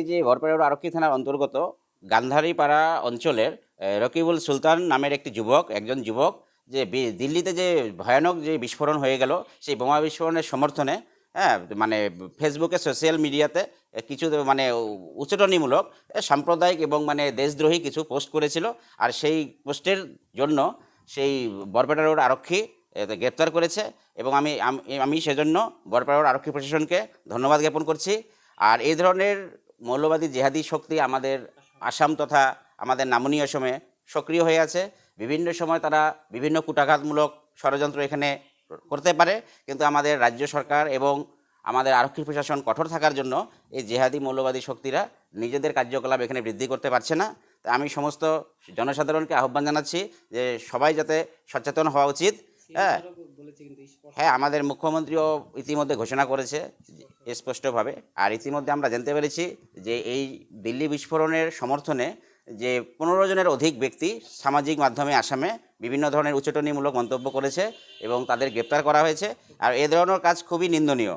এই যে বরপাড়া আরক্ষী থানার অন্তর্গত গান্ধারীপাড়া অঞ্চলের রকিবুল সুলতান নামের একটি যুবক, একজন যুবক, যে দিল্লিতে যে ভয়ানক যে বিস্ফোরণ হয়ে গেল, সেই বোমা বিস্ফোরণের সমর্থনে হ্যাঁ মানে ফেসবুকে, সোশ্যাল মিডিয়াতে কিছু মানে উচ্চটনীমূলক সাম্প্রদায়িক এবং মানে দেশদ্রোহী কিছু পোস্ট করেছিল। আর সেই পোস্টের জন্য সেই বরপেটা রোড আরক্ষী গ্রেপ্তার করেছে এবং আমি আমি সেজন্য বরপেটা রোড আরক্ষী প্রশাসনকে ধন্যবাদ জ্ঞাপন করছি। আর এই ধরনের মৌলবাদী জেহাদি শক্তি আমাদের আসাম তথা আমাদের নামনীয় সময়ে সক্রিয় হয়ে আছে। বিভিন্ন সময় তারা বিভিন্ন কূটাঘাতমূলক ষড়যন্ত্র এখানে করতে পারে, কিন্তু আমাদের রাজ্য সরকার এবং আমাদের আরক্ষী প্রশাসন কঠোর থাকার জন্য এই জেহাদি মৌলবাদী শক্তিরা নিজেদের কার্যকলাপ এখানে বৃদ্ধি করতে পারছে না। তা আমি সমস্ত জনসাধারণকে আহ্বান জানাচ্ছি যে সবাই যাতে সচেতন হওয়া উচিত। হ্যাঁ। হ্যাঁ আমাদের মুখ্যমন্ত্রীও ইতিমধ্যে ঘোষণা করেছে স্পষ্টভাবে। আর ইতিমধ্যে আমরা জানতে পেরেছি যে এই দিল্লি বিস্ফোরণের সমর্থনে যে পনেরো জনের অধিক ব্যক্তি সামাজিক মাধ্যমে আসামে বিভিন্ন ধরনের উচ্চটনীমূলক মন্তব্য করেছে এবং তাদের গ্রেপ্তার করা হয়েছে। আর এ ধরনের কাজ খুবই নিন্দনীয়।